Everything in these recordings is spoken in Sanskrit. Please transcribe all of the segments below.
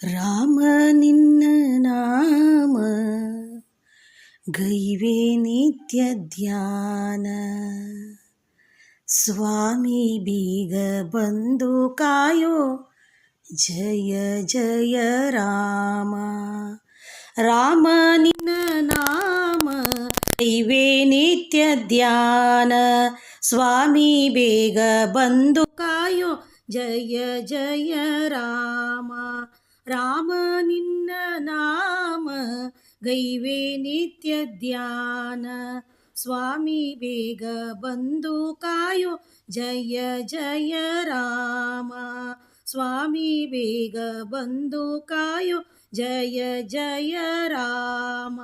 ರಾಮ ನಿನ್ನ ನಾಮ ಗೈವೆ ನಿತ್ಯ ಧ್ಯಾನ ಸ್ವಾಮಿ ಬೀಗ ಬಂದು ಕಾಯೋ ಜಯ ಜಯ ರಾಮ ರಾಮ ನಿನ್ನ ನಾಮ ಗೈವೆ ನಿತ್ಯ ಧ್ಯಾನ ಸ್ವಾಮಿ ಬೇಗ ಬಂದು ಕಾಯೋ ಜಯ ಜಯ ರಾಮ ರಾಮ ನಿನ್ನ ನಾಮ ಗೈವೆ ನಿತ್ಯ ಧ್ಯಾನ ಸ್ವಾಮಿ ಬೇಗ ಬಂದು ಕಾಯೋ ಜಯ ಜಯ ರಾಮ ಸ್ವಾಮಿ ಬೇಗ ಬಂದು ಕಾಯೋ ಜಯ ಜಯ ರಾಮ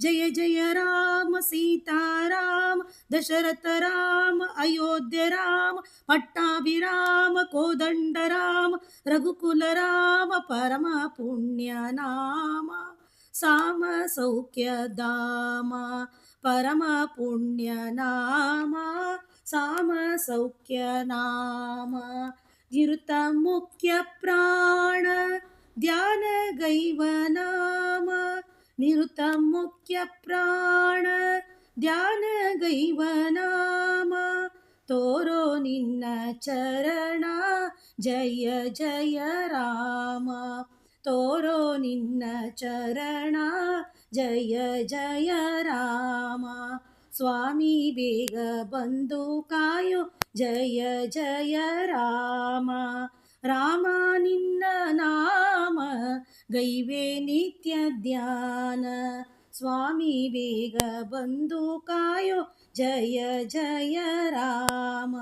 जय जय राम सीताराम दशरथराम अयोध्यारामट्टाभिराम कोदण्डराम रघुकुलराम परमपुण्यनाम सामसौख्यदाम परमपुण्यनाम सामसौख्यनाम गिरुतमुख्यप्राण ध्यानगैवनाम ಸೌಖ್ಯ ನಾಮ ಇರುತ ಮುಖ್ಯ ಪ್ರಾಣ ಧ್ಯಾನ ಗೈವ ನಾಮ ನಿರುತ ಮುಖ್ಯ ಪ್ರಾಣ ಧ್ಯಾನ ಗೈವ ನಾಮ ತೋರೋ ನಿನ್ನ ಚರಣ ಜಯ ಜಯ ರಾಮ ತೋರೋ ನಿನ್ನ ಚರಣ ಜಯ ಜಯ ರಾಮ ಸ್ವಾಮಿ ಬೇಗ ಬಂದು ಕಾಯೋ ಜಯ ಜಯ ರಾಮ ರಾಮ ನಿನ್ನ ನಾಮ ಗೈವೆ ನಿತ್ಯ ಧ್ಯಾನ ಸ್ವಾಮಿ ಬೇಗ ಬಂದು ಕಾಯೋ ಜಯ ಜಯ ರಾಮ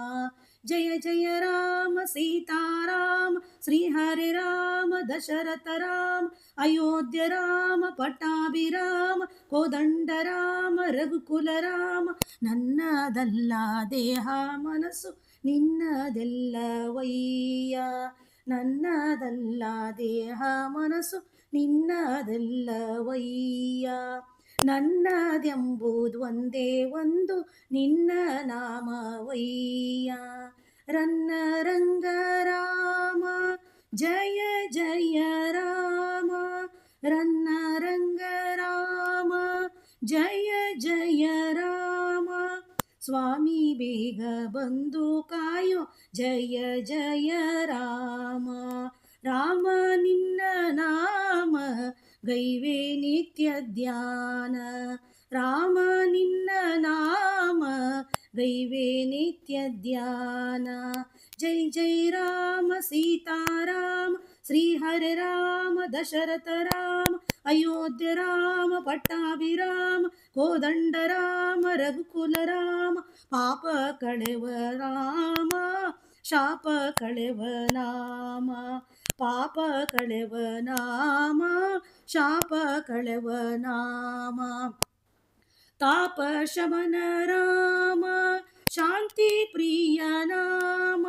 ಜಯ ಜಯ ರಾಮ ಸೀತಾರಾಮ ಶ್ರೀಹರಿ ರಾಮ ದಶರಥ ರಾಮ ಅಯೋಧ್ಯ ರಾಮ ಪಟ್ಟಾಭಿರಾಮ ಕೋದಂಡ ರಾಮ ರಘುಕುಲ ರಾಮ ನನ್ನದಲ್ಲ ದೇಹ ಮನಸ್ಸು ನಿನ್ನದೆಲ್ಲವಯ್ಯ ನನ್ನದಲ್ಲ ದೇಹ ಮನಸ್ಸು ನಿನ್ನದೆಲ್ಲವಯ್ಯ ನನ್ನದೆಂಬುದು ಒಂದೇ ಒಂದು ನಿನ್ನ ನಾಮವಯ್ಯ ರನ್ನ ರಂಗ ರಾಮ ಜಯ ಜಯ ರಾಮ ರನ್ನ ರಂಗ ರಾಮ ಜಯ ಜಯ ರಾಮ ಸ್ವಾಮಿ ಬೇಗ ಬಂದು ಕಾಯೋ ಜಯ ಜಯ ರಾಮ ರಾಮ ನಿನ್ನ ನಾಮ ಗೈವೆ ನಿತ್ಯ ಧ್ಯಾನ ರಾಮ ನಿನ್ನ ನಾಮ ಗೈವೆ ನಿತ್ಯ ಧ್ಯಾನ ಜೈ ಜೈ ರಾಮ ಸೀತಾರಾಮ ಶ್ರೀಹರಿ ರಾಮ ದಶರಥ ರಾಮ ಅಯೋಧ್ಯ ರಾಮ ಪಟ್ಟಾಭಿರಾಮ ಕೋದಂಡ ರಾಮ ರಘುಕುಲ ರಾಮ ಪಾಪ ಕಳೆವ ರಾಮ ಶಾಪ ಕಳೆವ ನಾಮ ಪಾಪ ಕಳೆವ ನಾಮ ಶಾಪ ಕಳೆವ ನಾಮ तापशमन राम, शांति प्रिय नाम।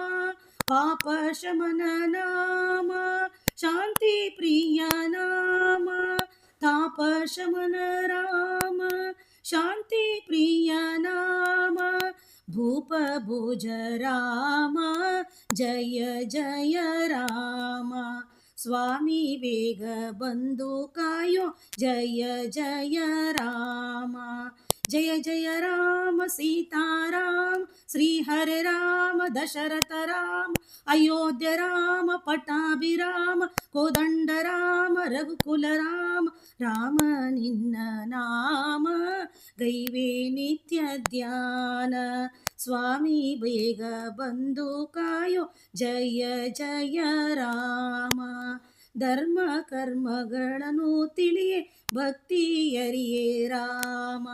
पापशमन नाम, शांति प्रिय नाम। तापशमन राम, शांति प्रिय नाम। भूप भुज राम, जय जय राम। स्वामी वेगबन्धुकायो जय जय रामा। ಜಯ ರಾಮ ಸ್ವಾಮಿ ಬೇಗ ಬಂದು ಕಾಯೋ ಜಯ ಜಯ ರಾಮ ಜಯ ಜಯ ರಾಮ ಸೀತಾರಾಮ ಶ್ರೀಹರಿ ರಾಮ ದಶರಥ ರಾಮ ಅಯೋಧ್ಯ ರಾಮ ಪಟ್ಟಾಭಿರಾಮ ಕೋದಂಡ ರಾಮ ರಘುಕುಲ ರಾಮ ರಾಮ ನಿನ್ನ ನಾಮ ಗೈವೆ ನಿತ್ಯ ಧ್ಯಾನ ಸ್ವಾಮಿ ಬೇಗ ಬಂದು ಕಾಯೋ ಜಯ ಜಯ ರಾಮ ಧರ್ಮ ಕರ್ಮಗಳನ್ನು ತಿಳಿಯೇ ಭಕ್ತಿಯರಿಯೇ ರಾಮ.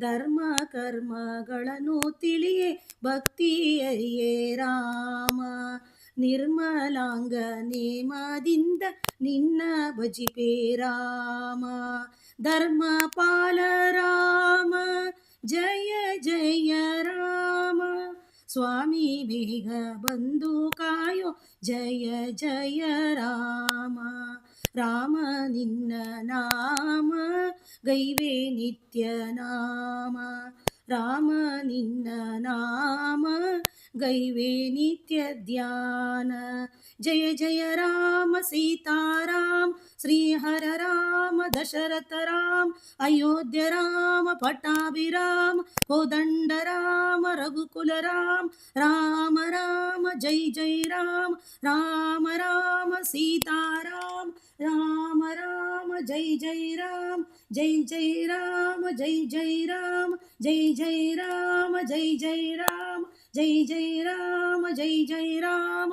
ಧರ್ಮ ಕರ್ಮಗಳನ್ನು ತಿಳಿಯೇ ಭಕ್ತಿಯರಿಯೇ ರಾಮ. ನಿರ್ಮಲಾಂಗ ನೇಮದಿಂದ ನಿನ್ನ ಭಜಿಪೆ ರಾಮ. ಧರ್ಮ ಪಾಲ ರಾಮ. ಜಯ ಜಯ ರಾಮ स्वामी वेगबन्धुकाय जय जय राम। राम निन्न नाम गैवे नित्य नाम। ರಾಮ ನಿನ್ನ ನಾಮ ಗೈವೆ ನಿತ್ಯ ಧ್ಯಾನ ಜಯ ಜಯ ರಾಮ ಸೀತಾರಾಮ್ ಶ್ರೀ ಹರ ರಾಮ ದಶರಥ ರಾಮ ಅಯೋಧ್ಯ ರಾಮ ಪಟ್ಟಾಭಿರಾಮ ಕೋದಂಡ ರಾಮ ರಘುಕುಲ ರಾಮ ರಾಮ ರಾಮ ಜೈ ಜೈ ರಾಮ ರಾಮ ರಾಮ ಸೀತಾರಾಮ ರಾಮ ರಾಮ ಜೈ ಜೈ ರಾಮ ಜೈ ಜೈ ರಾಮ ಜೈ ಜೈ ರಾಮ జై రామ జై జై రామ జై జై రామ జై జై రామ.